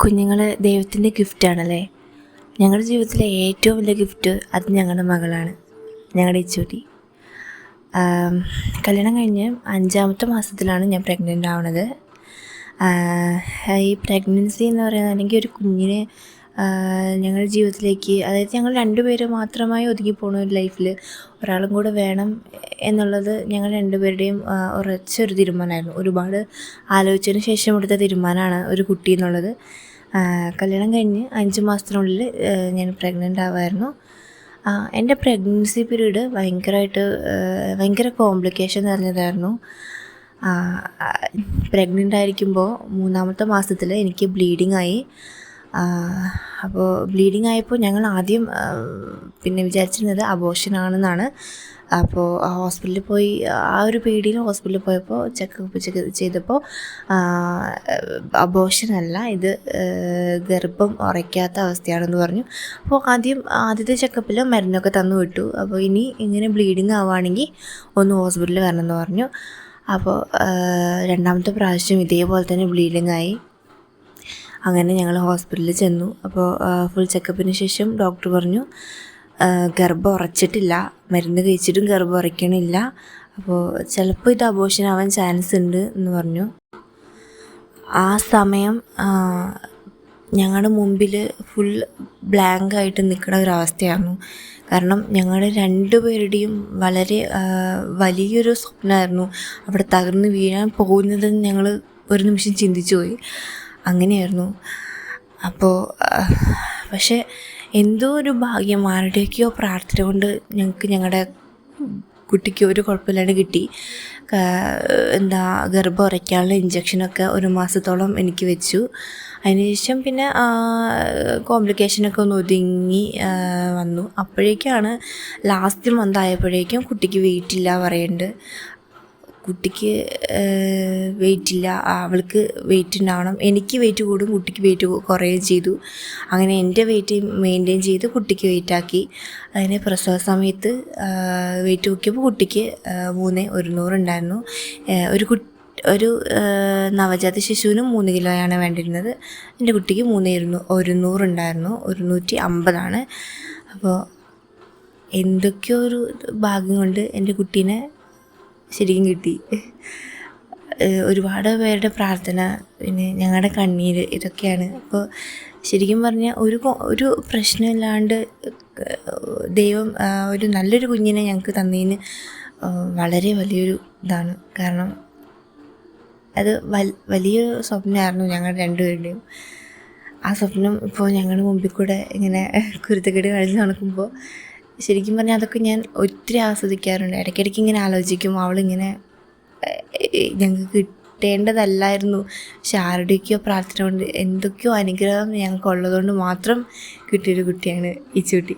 കുഞ്ഞുങ്ങൾ ദൈവത്തിന്റെ ഗിഫ്റ്റാണല്ലേ? ഞങ്ങളുടെ ജീവിതത്തിലെ ഏറ്റവും വലിയ ഗിഫ്റ്റ് അത് ഞങ്ങളുടെ മകളാണ്. ഞങ്ങളുടെ ഇച്ചൂട്ടി കല്യാണം കഴിഞ്ഞ് അഞ്ചാമത്തെ മാസത്തിലാണ് ഞാൻ പ്രഗ്നന്റ് ആവുന്നത് ഈ പ്രഗ്നൻസി എന്ന് പറയുന്നത് അല്ലെങ്കിൽ ഒരു കുഞ്ഞിനെ ഞങ്ങളുടെ ജീവിതത്തിലേക്ക് അതായത് ഞങ്ങൾ രണ്ടുപേരും മാത്രമായി ഒതുങ്ങി പോകുന്ന ഒരു ലൈഫിൽ ഒരാളും കൂടെ വേണം എന്നുള്ളത് ഞങ്ങൾ രണ്ടുപേരുടെയും ഉറച്ചൊരു തീരുമാനമായിരുന്നു. ഒരുപാട് ആലോചിച്ചതിന് ശേഷം എടുത്ത തീരുമാനമാണ് ഒരു കുട്ടി എന്നുള്ളത്. കല്യാണം കഴിഞ്ഞ് അഞ്ച് മാസത്തിനുള്ളിൽ ഞാൻ പ്രഗ്നന്റ് ആവായിരുന്നു. എന്റെ പ്രഗ്നൻസി പീരീഡ് ഭയങ്കരമായിട്ട് ഭയങ്കര കോംപ്ലിക്കേഷൻ നിറഞ്ഞതായിരുന്നു. പ്രഗ്നന്റ് ആയിരിക്കുമ്പോൾ മൂന്നാമത്തെ മാസത്തിൽ എനിക്ക് ബ്ലീഡിങ് ആയി. അപ്പോൾ ബ്ലീഡിങ് ആയപ്പോൾ ഞങ്ങൾ ആദ്യം പിന്നെ വിചാരിച്ചിരുന്നത് അബോഷൻ ആണെന്നാണ്. അപ്പോൾ ഹോസ്പിറ്റലിൽ പോയി ആ ഒരു പേടിയിൽ ഹോസ്പിറ്റലിൽ പോയപ്പോൾ ചെക്കപ്പ് ചെക്ക് ചെയ്തപ്പോൾ അബോഷൻ അല്ല ഇത് ഗർഭം ഉറയ്ക്കാത്ത അവസ്ഥയാണെന്ന് പറഞ്ഞു. അപ്പോൾ ആദ്യം ആദ്യത്തെ ചെക്കപ്പിൽ മരുന്നൊക്കെ തന്നു വിട്ടു. അപ്പോൾ ഇനി ഇങ്ങനെ ബ്ലീഡിങ് ആവുകയാണെങ്കിൽ ഒന്ന് ഹോസ്പിറ്റലിൽ വരണമെന്ന് പറഞ്ഞു. അപ്പോൾ രണ്ടാമത്തെ പ്രാവശ്യം ഇതേപോലെ തന്നെ ബ്ലീഡിങ് ആയി. അങ്ങനെ ഞങ്ങൾ ഹോസ്പിറ്റലിൽ ചെന്നു. അപ്പോൾ ഫുൾ ചെക്കപ്പിന് ശേഷം ഡോക്ടർ പറഞ്ഞു ഗർഭം ഉറച്ചിട്ടില്ല മരുന്ന് കഴിച്ചിട്ടും ഗർഭം ഉറയ്ക്കണില്ല. അപ്പോൾ ചിലപ്പോൾ ഇത് അബോഷൻ ആവാൻ ചാൻസ് ഉണ്ട് എന്ന് പറഞ്ഞു. ആ സമയം ഞങ്ങളുടെ മുമ്പിൽ ഫുൾ ബ്ലാങ്ക് ആയിട്ട് നിൽക്കുന്ന ഒരവസ്ഥയായിരുന്നു കാരണം ഞങ്ങൾ രണ്ടുപേരുടെയും വളരെ വലിയൊരു സ്വപ്നമായിരുന്നു. അവിടെ തകർന്ന് വീഴാൻ പോകുന്നതെന്ന് ഞങ്ങൾ ഒരു നിമിഷം ചിന്തിച്ചു പോയി അങ്ങനെയായിരുന്നു. അപ്പോൾ പക്ഷേ എന്തോ ഒരു ഭാഗ്യം ആരുടെയൊക്കെയോ പ്രാർത്ഥന കൊണ്ട് ഞങ്ങൾക്ക് ഞങ്ങളുടെ കുട്ടിക്ക് ഒരു കുഴപ്പമില്ലാണ്ട് കിട്ടി. എന്താ ഗർഭം ഉറയ്ക്കാനുള്ള ഇഞ്ചക്ഷനൊക്കെ ഒരു മാസത്തോളം എനിക്ക് വെച്ചു. അതിനുശേഷം പിന്നെ കോംപ്ലിക്കേഷനൊക്കെ ഒന്ന് ഒതുങ്ങി വന്നു. അപ്പോഴേക്കാണ് ലാസ്റ്റ് മന്ത് ആയപ്പോഴേക്കും കുട്ടിക്ക് വെയിറ്റില്ല പറയേണ്ടത് കുട്ടിക്ക് വെയിറ്റ് ഇല്ല അവൾക്ക് വെയിറ്റ് ഉണ്ടാവണം. എനിക്ക് വെയിറ്റ് കൂടും കുട്ടിക്ക് വെയിറ്റ് കുറയുകയും ചെയ്തു. അങ്ങനെ എന്റെ വെയിറ്റ് മെയിന്റെയിൻ ചെയ്ത് കുട്ടിക്ക് വെയിറ്റ് ആക്കി. അതിന് പ്രസവ സമയത്ത് വെയിറ്റ് നോക്കിയപ്പോൾ കുട്ടിക്ക് മൂന്ന് ഒരുന്നൂറുണ്ടായിരുന്നു ഒരു കുട്ടി ഒരു നവജാത ശിശുവിന് മൂന്ന് കിലോയാണ് വേണ്ടിയിരുന്നത്. എന്റെ കുട്ടിക്ക് മൂന്ന് ഇരുന്നൂ ഒരുന്നൂറുണ്ടായിരുന്നു ഒരുന്നൂറ്റി അമ്പതാണ്. അപ്പോൾ എന്തൊക്കെയോ ഒരു ഭാഗ്യം കൊണ്ട് എന്റെ കുട്ടീനെ ശരിക്കും കിട്ടി. ഒരുപാട് പേരുടെ പ്രാർത്ഥന പിന്നെ ഞങ്ങളുടെ കണ്ണീര് ഇതൊക്കെയാണ്. അപ്പോൾ ശരിക്കും പറഞ്ഞാൽ ഒരു ഒരു പ്രശ്നമില്ലാണ്ട് ദൈവം ഒരു നല്ലൊരു കുഞ്ഞിനെ ഞങ്ങൾക്ക് തന്നതിന് വളരെ വലിയൊരു ഇതാണ്. കാരണം അത് വൽ വലിയൊരു സ്വപ്നമായിരുന്നു ഞങ്ങൾ രണ്ടുപേരുടെയും. ആ സ്വപ്നം ഇപ്പോൾ ഞങ്ങളുടെ മുമ്പിൽ കൂടെ ഇങ്ങനെ കുരുത്തക്കേട് കളിച്ച് നടക്കുമ്പോൾ ശരിക്കും പറഞ്ഞാൽ അതൊക്കെ ഞാൻ ഒത്തിരി ആസ്വദിക്കാറുണ്ട്. ഇടയ്ക്കിടയ്ക്ക് ഇങ്ങനെ ആലോചിക്കും അവളിങ്ങനെ ഞങ്ങൾക്ക് കിട്ടേണ്ടതല്ലായിരുന്നു. പക്ഷെ ആരുടെയൊക്കെയോ പ്രാർത്ഥന കൊണ്ട് എന്തൊക്കെയോ അനുഗ്രഹം ഞങ്ങൾക്ക് ഉള്ളതുകൊണ്ട് മാത്രം കിട്ടിയൊരു കുട്ടിയാണ് ഈ ചൂട്ടി.